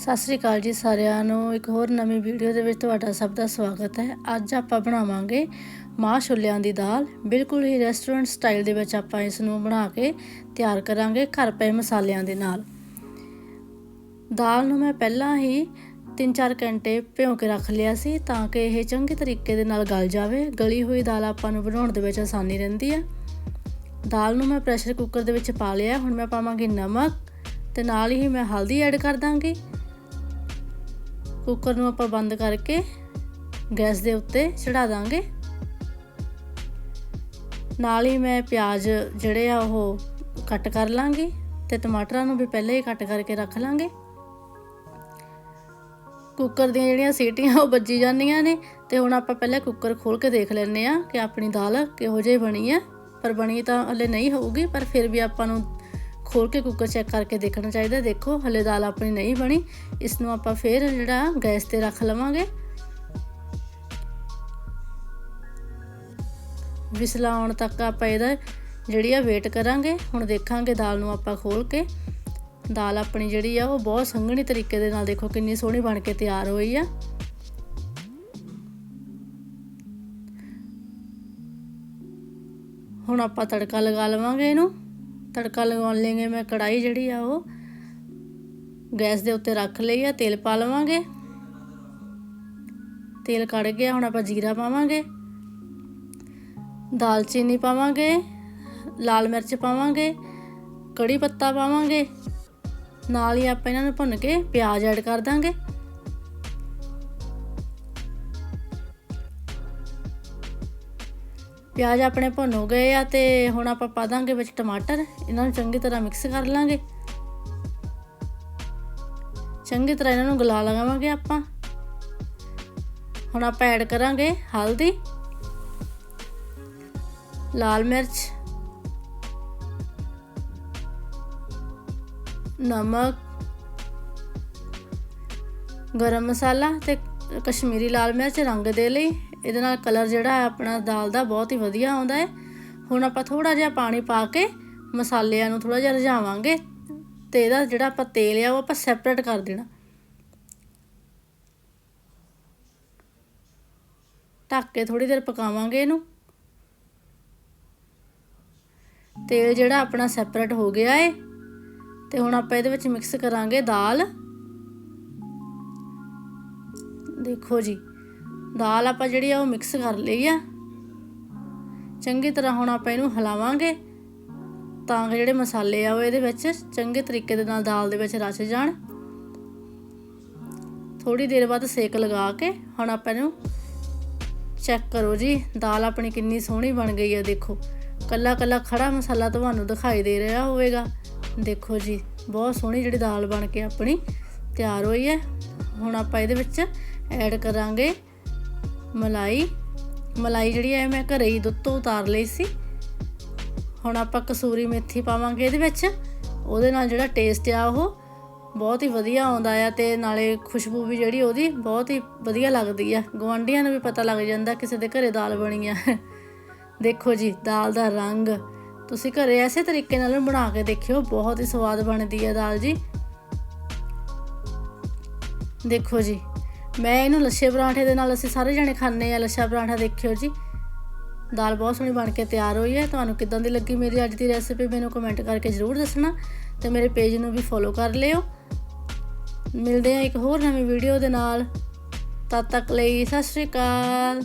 ਸਤਿ ਸ੍ਰੀ ਅਕਾਲ ਜੀ ਸਾਰਿਆਂ ਨੂੰ। ਇੱਕ ਹੋਰ ਨਵੀਂ ਵੀਡੀਓ ਦੇ ਵਿੱਚ ਤੁਹਾਡਾ ਸਭ ਦਾ ਸਵਾਗਤ ਹੈ। ਅੱਜ ਆਪਾਂ ਬਣਾਵਾਂਗੇ ਮਾਂ ਛੋਲਿਆਂ ਦੀ ਦਾਲ। ਬਿਲਕੁਲ ਹੀ ਰੈਸਟੋਰੈਂਟ ਸਟਾਈਲ ਦੇ ਵਿੱਚ ਆਪਾਂ ਇਸ ਨੂੰ ਬਣਾ ਕੇ ਤਿਆਰ ਕਰਾਂਗੇ ਘਰ ਪਏ ਮਸਾਲਿਆਂ ਦੇ ਨਾਲ। ਦਾਲ ਨੂੰ ਮੈਂ ਪਹਿਲਾਂ ਹੀ 3-4 ਘੰਟੇ ਭਿਓ ਕੇ ਰੱਖ ਲਿਆ ਸੀ ਤਾਂ ਕਿ ਇਹ ਚੰਗੇ ਤਰੀਕੇ ਦੇ ਨਾਲ ਗਲ ਜਾਵੇ। ਗਲੀ ਹੋਈ ਦਾਲ ਆਪਾਂ ਨੂੰ ਬਣਾਉਣ ਦੇ ਵਿੱਚ ਆਸਾਨੀ ਰਹਿੰਦੀ ਹੈ। ਦਾਲ ਨੂੰ ਮੈਂ ਪ੍ਰੈਸ਼ਰ ਕੁੱਕਰ ਦੇ ਵਿੱਚ ਪਾ ਲਿਆ। ਹੁਣ ਮੈਂ ਪਾਵਾਂਗੀ ਨਮਕ ਤੇ ਨਾਲ ਹੀ ਮੈਂ ਹਲਦੀ ਐਡ ਕਰ ਦਾਂਗੀ। ਕੁੱਕਰ ਨੂੰ ਆਪਾਂ ਬੰਦ ਕਰਕੇ ਗੈਸ ਦੇ ਉੱਤੇ ਚੜਾ ਦਾਂਗੇ। ਨਾਲ ਹੀ ਮੈਂ ਪਿਆਜ਼ ਜਿਹੜੇ ਆ ਉਹ ਕੱਟ ਕਰ ਲਾਂਗੀ ਤੇ ਟਮਾਟਰਾਂ ਨੂੰ ਵੀ ਪਹਿਲੇ ਹੀ ਕੱਟ ਕਰਕੇ ਰੱਖ ਲਾਂਗੇ। ਕੁੱਕਰ ਦੀਆਂ ਜਿਹੜੀਆਂ ਸੀਟੀਆਂ ਉਹ ਵੱਜੀ ਜਾਂਦੀਆਂ ਨੇ ਤੇ ਹੁਣ ਆਪਾਂ ਪਹਿਲਾਂ ਕੁੱਕਰ ਖੋਲ ਕੇ ਦੇਖ ਲੈਂਦੇ ਆ ਕਿ ਆਪਣੀ ਦਾਲ ਕਿਹੋ ਜਿਹੀ ਬਣੀ ਆ। ਪਰ ਬਣੀ ਤਾਂ ਹਲੇ ਨਹੀਂ ਹੋਊਗੀ, ਪਰ ਫਿਰ ਵੀ ਆਪਾਂ ਨੂੰ ਖੋਲ ਕੇ ਕੁੱਕਰ ਚੈੱਕ ਕਰਕੇ ਦੇਖਣਾ ਚਾਹੀਦਾ। ਦੇਖੋ, ਹਲੇ ਦਾਲ ਆਪਣੀ ਨਹੀਂ ਬਣੀ। ਇਸ ਨੂੰ ਆਪਾਂ ਫੇਰ ਜਿਹੜਾ ਗੈਸ ਤੇ ਰੱਖ ਲਵਾਂਗੇ। ਵਿਸਲਾ ਆਉਣ ਤੱਕ ਆਪਾਂ ਇਹਦਾ ਜਿਹੜੀ ਆ ਵੇਟ ਕਰਾਂਗੇ। ਹੁਣ ਦੇਖਾਂਗੇ ਦਾਲ ਨੂੰ ਆਪਾਂ ਖੋਲ ਕੇ। ਦਾਲ ਆਪਣੀ ਜਿਹੜੀ ਆ, ਉਹ ਬਹੁਤ ਸੰਘਣੀ ਤਰੀਕੇ ਦੇ ਨਾਲ ਦੇਖੋ ਕਿੰਨੀ ਸੋਹਣੀ ਬਣ ਕੇ ਤਿਆਰ ਹੋਈ ਆ। ਹੁਣ ਆਪਾਂ ਤੜਕਾ ਲਗਾ ਲਵਾਂਗੇ ਇਹਨੂੰ। ਤੜਕਾ ਲਗਾਉਣ ਲਈ ਮੈਂ ਕੜਾਈ ਜਿਹੜੀ ਆ ਉਹ ਗੈਸ ਦੇ ਉੱਤੇ ਰੱਖ ਲਈ ਆ, ਤੇਲ ਪਾ ਲਵਾਂਗੇ। ਤੇਲ ਕੜ ਗਿਆ, ਹੁਣ ਆਪਾਂ ਜੀਰਾ ਪਾਵਾਂਗੇ। ਦਾਲਚੀਨੀ ਪਾਵਾਂਗੇ, ਲਾਲ ਮਿਰਚ ਪਾਵਾਂਗੇ, ਕੜੀ ਪੱਤਾ ਪਾਵਾਂਗੇ। ਨਾਲ ਹੀ ਆਪਾਂ ਇਹਨਾਂ ਨੂੰ ਭੁੰਨ ਕੇ ਪਿਆਜ਼ ਐਡ ਕਰ ਦਾਂਗੇ। ਪਿਆਜ਼ ਆਪਣੇ ਭੁੰਨ ਹੋ ਗਏ ਆ ਤੇ ਹੁਣ ਆਪਾਂ ਪਾ ਦਾਂਗੇ ਵਿੱਚ ਟਮਾਟਰ। ਇਹਨਾਂ ਨੂੰ ਚੰਗੀ ਤਰ੍ਹਾਂ ਮਿਕਸ ਕਰ ਲਾਂਗੇ। ਚੰਗੀ ਤਰ੍ਹਾਂ ਇਹਨਾਂ ਨੂੰ ਗਲਾ ਲਗਾਵਾਂਗੇ ਆਪਾਂ। ਹੁਣ ਆਪਾਂ ਐਡ ਕਰਾਂਗੇ ਹਲਦੀ, ਲਾਲ ਮਿਰਚ, ਨਮਕ, ਗਰਮ ਮਸਾਲਾ ਤੇ ਕਸ਼ਮੀਰੀ ਲਾਲ ਮਿਰਚ ਰੰਗ ਦੇ ਲਈ। ਇਹਦੇ ਨਾਲ ਕਲਰ ਜਿਹੜਾ ਆਪਣਾ ਦਾਲ ਦਾ ਬਹੁਤ ਹੀ ਵਧੀਆ ਆਉਂਦਾ ਹੈ। ਹੁਣ ਆਪਾਂ ਥੋੜਾ ਜਿਹਾ ਪਾਣੀ ਪਾ ਕੇ ਮਸਾਲਿਆਂ ਨੂੰ ਥੋੜਾ ਜਿਹਾ ਰਝਾਵਾਂਗੇ ਤੇ ਇਹਦਾ ਜਿਹੜਾ ਆਪਾਂ ਤੇਲ ਆ ਉਹ ਆਪਾਂ ਸੈਪਰੇਟ ਕਰ ਦੇਣਾ। ਢੱਕ ਕੇ ਥੋੜੀ ਦੇਰ ਪਕਾਵਾਂਗੇ ਇਹਨੂੰ। ਤੇਲ ਜਿਹੜਾ ਆਪਣਾ ਸੈਪਰੇਟ ਹੋ ਗਿਆ ਏ। ਤੇ ਹੁਣ ਆਪਾਂ ਇਹਦੇ ਵਿੱਚ ਮਿਕਸ ਕਰਾਂਗੇ ਦਾਲ। ਦੇਖੋ ਜੀ ਦਾਲ ਆਪਾਂ ਜਿਹੜੀ ਆ ਉਹ ਮਿਕਸ ਕਰ ਲਈ ਆ। ਚੰਗੀ ਤਰ੍ਹਾਂ ਹੁਣ ਆਪਾਂ ਇਹਨੂੰ ਹਿਲਾਵਾਂਗੇ। ਤਾਂ ਕਿ ਜਿਹੜੇ ਮਸਾਲੇ ਆ ਉਹ ਇਹਦੇ ਵਿੱਚ ਚੰਗੇ ਤਰੀਕੇ ਦੇ ਨਾਲ ਦਾਲ ਦੇ ਵਿੱਚ ਰਚ ਜਾਣ। ਥੋੜੀ ਦੇਰ ਬਾਅਦ ਸੇਕ ਲਗਾ ਕੇ ਹੁਣ ਆਪਾਂ ਇਹਨੂੰ ਚੈੱਕ ਕਰੋ ਜੀ, ਦਾਲ ਆਪਣੀ ਕਿੰਨੀ ਸੋਹਣੀ ਬਣ ਗਈ ਆ, ਦੇਖੋ। ਕੱਲਾ ਕੱਲਾ ਖੜਾ ਮਸਾਲਾ ਤੁਹਾਨੂੰ ਦਿਖਾਈ ਦੇ ਰਿਹਾ ਹੋਵੇਗਾ। ਦੇਖੋ ਜੀ, ਬਹੁਤ ਸੋਹਣੀ ਜਿਹੜੀ ਦਾਲ ਬਣ ਕੇ ਆਪਣੀ ਤਿਆਰ ਹੋਈ ਹੈ। ਹੁਣ ਆਪਾਂ ਇਹਦੇ ਵਿੱਚ ਐਡ ਕਰਾਂਗੇ। ਮਲਾਈ। ਮਲਾਈ ਜਿਹੜੀ ਹੈ ਮੈਂ ਘਰੇ ਹੀ ਦੁੱਧ ਤੋਂ ਉਤਾਰ ਲਈ ਸੀ। ਹੁਣ ਆਪਾਂ ਕਸੂਰੀ ਮੇਥੀ ਪਾਵਾਂਗੇ ਇਹਦੇ ਵਿੱਚ। ਉਹਦੇ ਨਾਲ ਜਿਹੜਾ ਟੇਸਟ ਆ ਉਹ ਬਹੁਤ ਹੀ ਵਧੀਆ ਆਉਂਦਾ ਆ ਤੇ ਨਾਲੇ ਖੁਸ਼ਬੂ ਵੀ ਜਿਹੜੀ ਉਹਦੀ ਬਹੁਤ ਹੀ ਵਧੀਆ ਲੱਗਦੀ ਆ। ਗਵਾਂਢੀਆਂ ਨੂੰ ਵੀ ਪਤਾ ਲੱਗ ਜਾਂਦਾ ਕਿਸੇ ਦੇ ਘਰੇ ਦਾਲ ਬਣੀ ਆ। ਦੇਖੋ ਜੀ, ਦਾਲ ਦਾ ਰੰਗ। ਤੁਸੀਂ ਘਰੇ ਐਸੇ ਤਰੀਕੇ ਨਾਲ ਬਣਾ ਕੇ ਦੇਖਿਓ, ਬਹੁਤ ਹੀ ਸਵਾਦ ਬਣਦੀ ਹੈ ਦਾਲ ਜੀ। ਦੇਖੋ ਜੀ ਮੈਂ ਇਹਨੂੰ ਲੱਛੇ ਪਰਾਂਠੇ ਦੇ ਨਾਲ ਅਸੀਂ ਸਾਰੇ ਜਣੇ ਖਾਂਦੇ ਆ ਲੱਛਾ ਪਰਾਂਠਾ, ਦੇਖਿਓ ਜੀ। ਦਾਲ ਬਹੁਤ ਸੋਹਣੀ ਬਣ ਕੇ ਤਿਆਰ ਹੋਈ ਹੈ। ਤੁਹਾਨੂੰ ਕਿਦਾਂ ਦੀ ਲੱਗੀ ਮੇਰੀ ਅੱਜ ਦੀ ਰੈਸਿਪੀ ਮੈਨੂੰ ਕਮੈਂਟ ਕਰਕੇ ਜ਼ਰੂਰ ਦੱਸਣਾ ਤੇ ਮੇਰੇ ਪੇਜ ਨੂੰ ਵੀ ਫੋਲੋ ਕਰ ਲਿਓ। ਮਿਲਦੇ ਆ ਇੱਕ ਹੋਰ ਨਵੀਂ ਵੀਡੀਓ ਦੇ ਨਾਲ। ਤਦ ਤੱਕ ਲਈ ਸਤਿ ਸ਼੍ਰੀ ਅਕਾਲ।